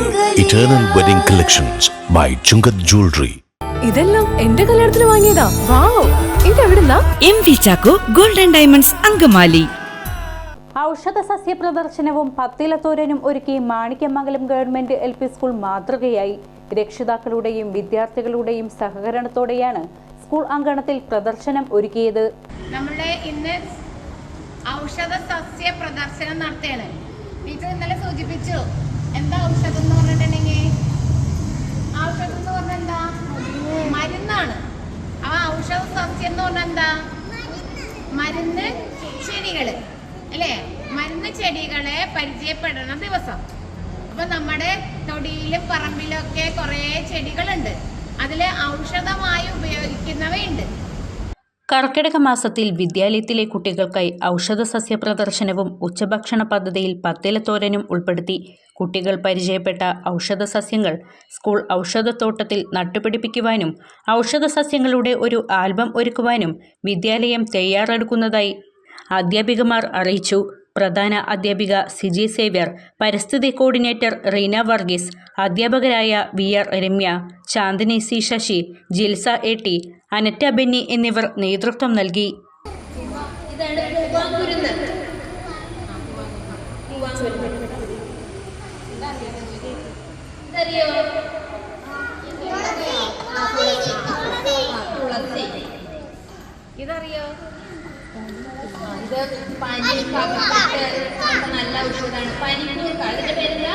Eternal Wedding Collections by Chungat Jewelry. ഇതെല്ലാം എന്റെ കല്യാണത്തിന് വാങ്ങിയതാ. Wow ഇതെവിടുന്നാ? M V Chacko golden diamonds Angamaly. ഔഷധ സസ്യ പ്രദർശനവും പത്തിലത്തോരനും ഒരുക്കി Manikyamangalam government L P school മാതൃകയായി. രക്ഷിതാക്കളുടെയും വിദ്യാർത്ഥികളുടെയും സഹകരണത്തോടെയാണ് സ്കൂൾ അങ്കണത്തിൽ പ്രദർശനം ഒരുക്കിയത്. നമ്മളെ ഇന്ന് ഔഷധ സസ്യ പ്രദർശനം നടത്തുകയാണ്. ടീച്ചർ ഇന്നലെ സൂചിപ്പിച്ചു. എന്താ ഔഷധം എന്ന് പറഞ്ഞിട്ടുണ്ടെങ്കിൽ ഔഷധം എന്ന് പറഞ്ഞാൽ എന്താ മരുന്നാണ്. ആ ഔഷധ സസ്യം എന്ന് പറഞ്ഞാൽ എന്താ മരുന്ന് ചെടികൾ. അല്ലേ? മരുന്ന് ചെടികളെ പരിചയപ്പെടുന്ന ദിവസം. അപ്പൊ നമ്മുടെ തൊടിയിലും പറമ്പിലും ഒക്കെ കുറേ ചെടികളുണ്ട്. അതിൽ ഔഷധമായി ഉപയോഗിക്കുന്നവയുണ്ട് കർക്കിടക മാസത്തിൽ വിദ്യാലയത്തിലെ കുട്ടികൾക്കായി ഔഷധ സസ്യ പ്രദർശനവും ഉച്ചഭക്ഷണ പദ്ധതിയിൽ പത്തിലത്തോരനും ഉൾപ്പെടുത്തി. കുട്ടികൾ പരിചയപ്പെട്ട ഔഷധ സസ്യങ്ങൾ സ്കൂൾ ഔഷധത്തോട്ടത്തിൽ നട്ടുപിടിപ്പിക്കുവാനും ഔഷധ സസ്യങ്ങളുടെ ഒരു ആൽബം ഒരുക്കുവാനും വിദ്യാലയം തയ്യാറെടുക്കുന്നതായി അധ്യാപികമാർ അറിയിച്ചു. പ്രധാന അധ്യാപിക സിജി സേവ്യർ പരിസ്ഥിതി കോർഡിനേറ്റർ റീന വർഗീസ് അധ്യാപകരായ V R Remya Chandini C Sasi Jilsa A T Anetta Benny എന്നിവർ നേതൃത്വം നൽകി. ഇതറിയോ? ഇത് പനി നല്ല ഔഷധമാണ്. പനിക്കൂർക്ക അതിന്റെ പേരെന്താ?